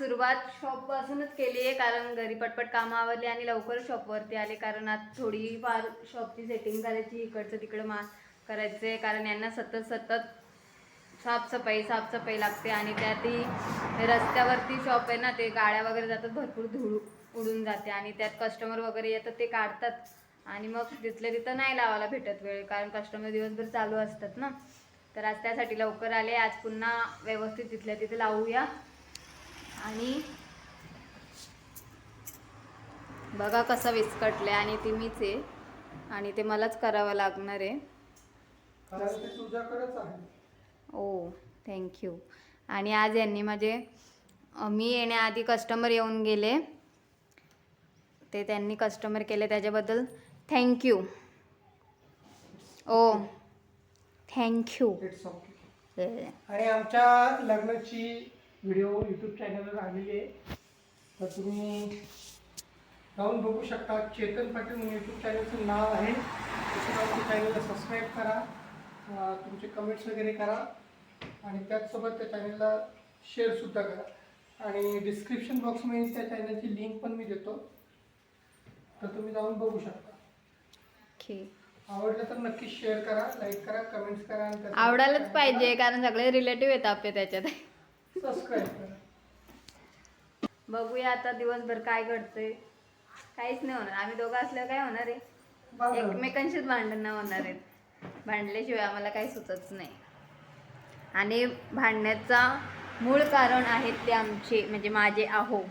सुरुवात शॉपपासूनच केली आहे कारण घरी पटपट कामं आवरली आणि लवकर शॉपवरती आले कारण आज थोडी फार शॉपची सेटिंग करायची इकडचं तिकडं मा आहे कारण यांना सतत सतत साफसफाई साफसफाई लागते आणि त्यातही रस्त्यावरती शॉप आहे ना ते गाड्या वगैरे जातात भरपूर धूळ उडून जाते आणि त्यात कस्टमर वगैरे येतात ते काढतात. आणि मग तिथल्या तिथं नाही लावायला भेटत वेळ कारण कस्टमर दिवसभर चालू असतात ना. तर आज त्यासाठी लवकर आले आज पुन्हा व्यवस्थित तिथल्या तिथे लावूया. आणि बघा कसं विस्कटले आणि ती मीच आहे. आणि ते मलाच करावं लागणार आहे. ओ थँक्यू आणि आज यांनी माझे मी येण्याआधी कस्टमर येऊन गेले. ते त्यांनी कस्टमर केले त्याच्याबद्दल thank you oh thank you it's okay आणि आमच्या लग्नाची व्हिडिओ यूट्यूब चॅनलवर आलेली आहे. तर तुम्ही जाऊन बघू शकता. चेतन पाटील म्हणून यूट्यूब चॅनलचं नाव आहे. जाऊन चॅनलला सबस्क्राईब करा. तुमचे कमेंट्स वगैरे करा. आणि त्याचसोबत त्या चॅनलला शेअरसुद्धा करा. आणि डिस्क्रिप्शन बॉक्समध्ये त्या चॅनलची लिंक पण मी देतो. तर तुम्ही जाऊन बघू शकता. ओके आवडलं तर नक्की शेअर करा लाईक करा कमेंट्स करा आवडायलाच पाहिजे कारण सगळे रिलेटिव्ह आहेत आपले त्याच्यात. सबस्क्राईब करा. बघूया आता दिवसभर काय घडतंय. काहीच नाही होणार. आम्ही दोघं असल्यावर काय होणार आहे. एकमेकांशीच भांडणं होणार आहेत. भांडल्याशिवाय आम्हाला काही सुचत नाही. आणि भांडण्याचा मूळ कारण आहेत ते आमचे म्हणजे माझे आहो.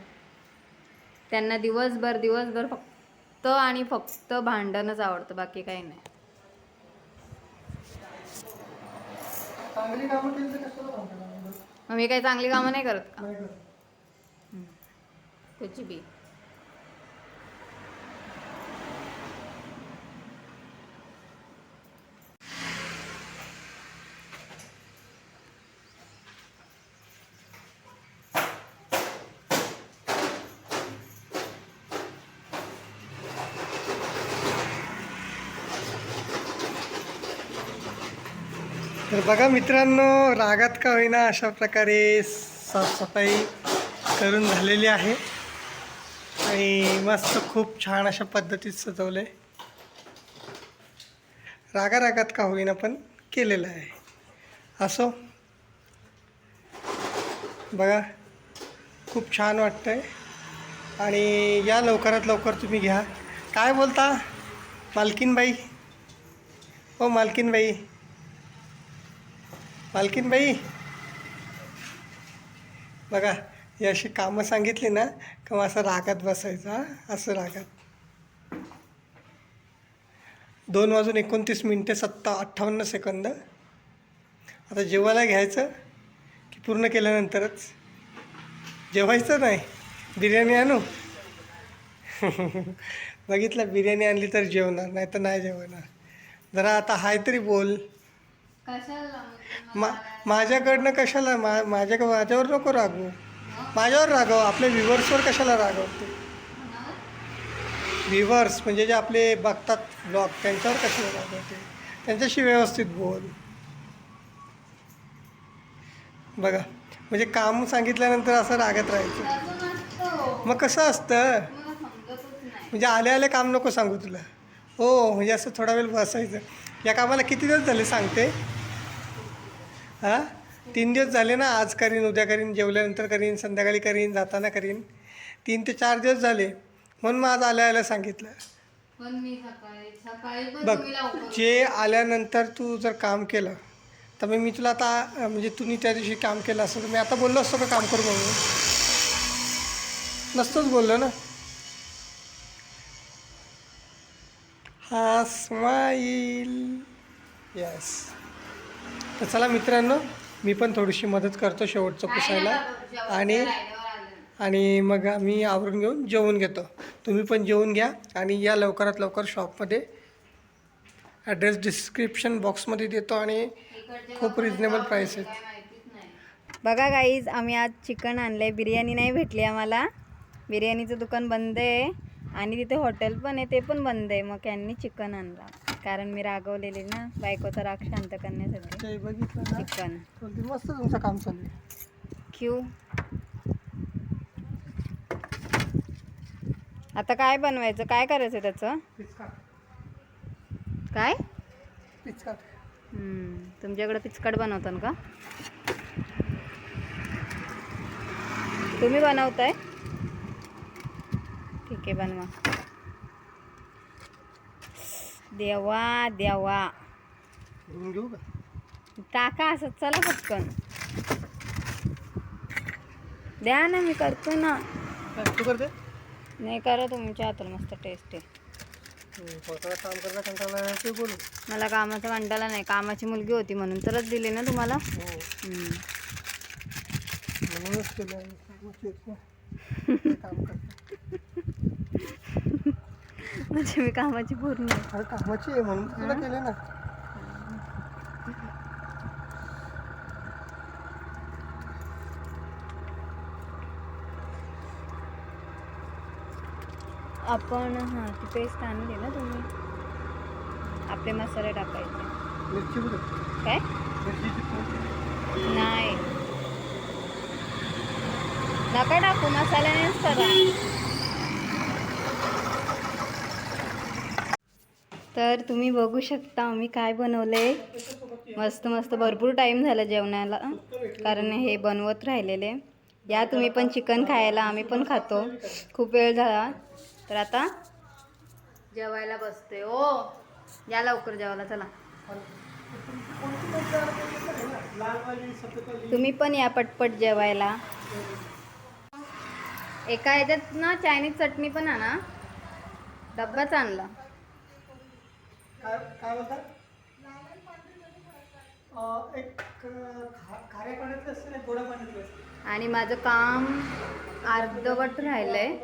त्यांना दिवसभर दिवसभर फक्त आणि फक्त भांडणच आवडतं बाकी काही नाही. चांगली कामं केली तर कशाला? मग मी काही चांगली कामं नाही करत का. त्याची बी. तर बघा मित्रांनो रागात का होईना अशा प्रकारे साफसफाई करून झालेली आहे. आणि मस्त खूप छान अशा पद्धतीत सजवलं आहे रागा रागात का होईना पण केलेलं आहे. असो. बघा खूप छान वाटतं आहे आणि या लवकरात लवकर तुम्ही घ्या. काय बोलता? मालकीनबाई? हो मालकीनबाई. मालकीनबाई बघा ही अशी कामं सांगितली ना का मग असं रागात बसायचं असं रागात. दोन वाजून एकोणतीस मिनटे सत्ता अठ्ठावन्न सेकंद. आता जेवायला घ्यायचं की पूर्ण केल्यानंतरच? जेवायचं नाही बिर्याणी आणू? बघितलं बिर्याणी आणली तर जेवणार नाही तर नाही जेवणार. जरा आता हाय तरी बोल. मा माझ्याकडनं कशाला? मा माझ्या माझ्यावर नको रागू माझ्यावर रागव. आपल्या व्ह्युअर्सवर कशाला रागवते? व्ह्युअर्स म्हणजे जे आपले बघतात ब्लॉग त्यांच्यावर कशाला रागवते? त्यांच्याशी व्यवस्थित बोल. बघा म्हणजे काम सांगितल्यानंतर असं रागत राहायचं. मग कसं असतं? म्हणजे आले आले काम नको सांगू तुला. हो म्हणजे असं थोडा वेळ बसायचं. या कामाला किती दिवस झाले सांगते? हां? तीन दिवस झाले ना आज करीन उद्या करीन जेवल्यानंतर करीन संध्याकाळी करीन जाताना करीन. तीन ते चार दिवस झाले. म्हणून मग आज आल्या आल्या सांगितलं. पण मी सकाळी सकाळी पण बघ तुम्ही लवकर जे आल्यानंतर तू जर काम केलं तर मग मी तुला आता म्हणजे तुम्ही त्या दिवशी काम केलं असतं तर मी आता बोललो असतो का काम करू म्हणून? नसतोच बोललो ना. हा स्माईल यस तर चला मित्रांनो मी पण थोडीशी मदत करतो शेवटचं पुसायला. आणि आणि मग आम्ही आवरून घेऊन जेवून घेतो. तुम्ही पण जेवून घ्या आणि या लवकरात लवकर शॉपमध्ये ॲड्रेस डिस्क्रिप्शन बॉक्समध्ये देतो आणि खूप रिजनेबल प्राईस आहेत. बघा गाईज आम्ही आज चिकन आणलंय. बिर्याणी नाही भेटली आम्हाला. बिर्याणीचं दुकान बंद आहे. आणि तिथे हॉटेल पण आहे ते पण बंद आहे. मग यांनी चिकन आणला. कारण मी रागवलेली ना बायकोचा राग शांत करण्यासाठी. बघितलं चिकन. मस्त तुमचं काम चालू क्यू? आता काय बनवायचं? काय करायचं त्याचं? काय? तुमच्याकडे पिचकट बनवतात का? तुम्ही बनवताय? ठीक आहे बनवा. देवा देवा. घेऊ का? टाका असं चला पटकन. द्या ना मी करतो ना. तू करते? नाही करा तुमच्या हाताला मस्त टेस्ट आहे. स्वतःला काम करता कंटाळा ते बोलू. मला कामाचा कंटाळा नाही कामाची मुलगी होती म्हणून तरच दिली ना तुम्हाला. हो. हम्म. म्हणूनच केलं आहे. कामच येत नाही. ते काम करते म्हणजे मी कामाची पूर्ण आहे. अरे कामाची आहे म्हणून तुला केले ना. आपण हां ती पेस्ट आणली ना तुम्ही. आपले मसाले टाकायचे. मिरची काय? मिरचीची पूड. नाही. नका टाकू मसाल्यानेच करा. तर तुम्ही बघू शकता आम्ही काय बनवलंय. मस्त मस्त भरपूर टाईम झाला जेवणाला. कारण हे बनवत राहिलेले. या तुम्ही पण चिकन खायला आम्ही पण खातो. खूप वेळ झाला. तर आता जेवायला बसते ओ या लवकर जेवायला चला. तुम्ही पण या पटपट जेवायला. एका ह्याच्यात ना चायनीज चटणी पण आणा. डब्बाच आणला. काय काय बोलतात? अं, एक अं, खा- खाऱ्या पाण्यातलं असते ना गोड्या पाण्यातलं असते आणि माझं काम अर्धवट राहिलंय.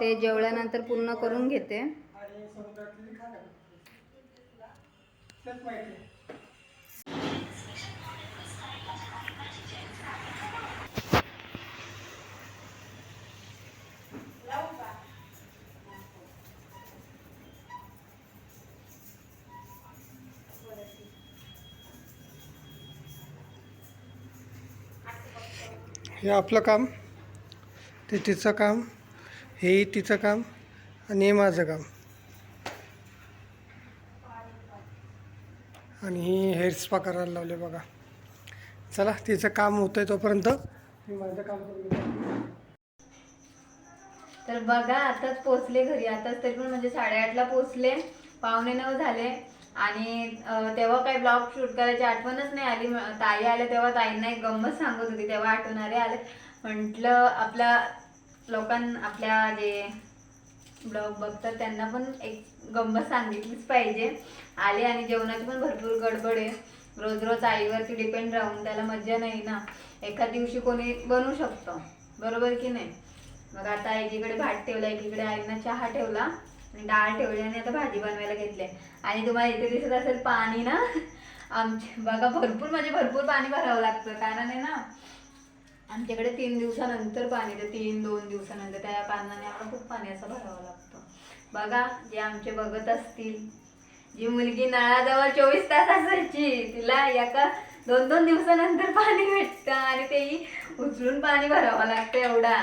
ते जेवल्यानंतर पूर्ण करून घेते. आणि समुद्रातली खाऱ्या तेच माहिती. हे आपलं काम ते तिचं काम हे तिचं काम आणि हे माझं काम. आणि ही हेअर स्पा करायला लावले बघा. चला तिचं काम होतंय तोपर्यंत मी माझं काम करून तर बघा आताच पोचले घरी. आताच तरी पण म्हणजे साडेआठला पोचले पावणे नऊ झाले. आणि तेव्हा काही ब्लॉग शूट करायची आठवणच नाही आली. ताई आल्या तेव्हा ताईंना एक गंमत सांगत होती. तेव्हा आठवणारे आले. म्हटलं आपल्या लोकांना आपल्या जे ब्लॉग बघतात त्यांना पण एक गंमत सांगितलीच पाहिजे. आले आणि जेवणाची पण भरपूर गडबड आहे. रोज रोज आईवरती डिपेंड राहून त्याला मज्जा नाही ना. एका दिवशी कोणी बनवू शकतं. बरोबर की नाही? मग आता एकीकडे भात ठेवला एकीकडे आईंना चहा ठेवला. डाळ ठेवली आणि आता भाजी बनवायला घेतली आणि तुम्हाला इथे दिसत असेल पाणी ना आमचे बघा भरपूर म्हणजे भरपूर पाणी भरावं लागतं. कारण आहे ना आमच्याकडे तीन दिवसानंतर पाणी येतं तीन दोन दिवसानंतर त्या कारणाने आम्हाला खूप पाणी असं भरावं लागतं. बघा जे आमचे बघत असतील जी मुलगी नळाजवळ चोवीस तास असायची तिला एका दोन दोन दिवसानंतर पाणी भेटतं आणि तेही उचलून पाणी भरावं लागतं एवढा.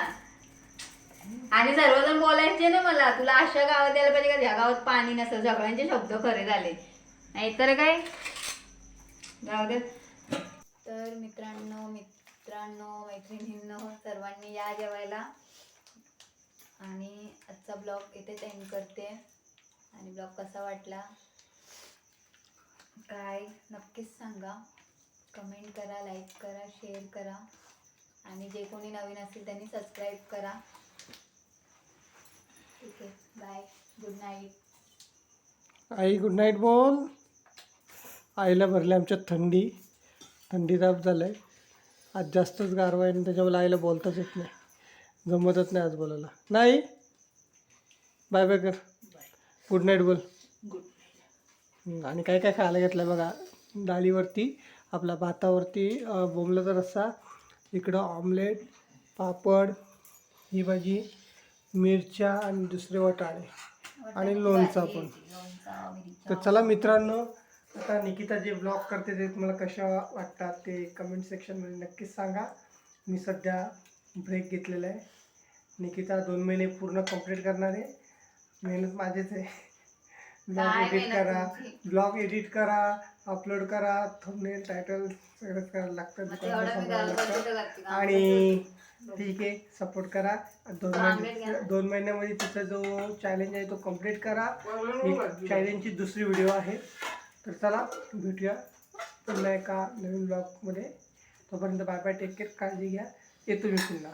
आणि सर्वजण बोलायचे ना मला तुला अशा गावात यायला पाहिजे का? ह्या गावात पाणी नसतं सगळ्यांचे शब्द खरे झाले. नाहीतर काय? जाऊ दे. तर मित्रांनो मित्रांनो मैत्रिणींनो सर्वांनी या जेवायला. आणि आजचा ब्लॉग इथेच एंड करते. आणि ब्लॉग कसा वाटला? काय? नक्कीच सांगा. कमेंट करा लाईक करा शेअर करा. आणि जे कोणी नवीन असतील त्यांनी सबस्क्राईब करा. ठीक आहे. बाय गुड नाईट आई गुड नाईट बोल. आईला भरले आमच्यात थंडी. थंडी ताप झालाय. आज जास्तच गारवा आहे आणि त्याच्यामुळे आईला बोलताच येत नाही. जमतच नाही आज बोलायला. नाही? बाय बाय कर. गुड नाईट बोल. आणि काय काय खायला घेतलं आहे बघा. डाळीवरती आपल्या भातावरती अं, रस्सा इकडं ऑमलेट पापड ही भाजी. मिरच्या आणि दुसरे वटाणे आणि लोणचा पण तर चला मित्रांनो आता निकिता जे ब्लॉग करते ते तुम्हाला कशा वाटतात ते कमेंट सेक्शनमध्ये नक्कीच सांगा. मी सध्या ब्रेक घेतलेला आहे. निकिता दोन महिने पूर्ण कंप्लीट करणार आहे. मेहनत माझेच आहे. ब्लॉग एडिट करा? ब्लॉग एडिट करा अपलोड करा. थंबनेल टायटल सगळंच करायला लागतं. आणि ठीक आहे सपोर्ट करा. दोन महिने. दोन महिन्यामध्ये तिचा जो चॅलेंज आहे तो कंप्लीट करा. ही चॅलेंजची दुसरी व्हिडिओ आहे. तर चला भेटूया. पुन्हा एका नवीन ब्लॉगमध्ये तोपर्यंत बाय बाय टेक केअर काळजी घ्या. येतो मी पुन्हा.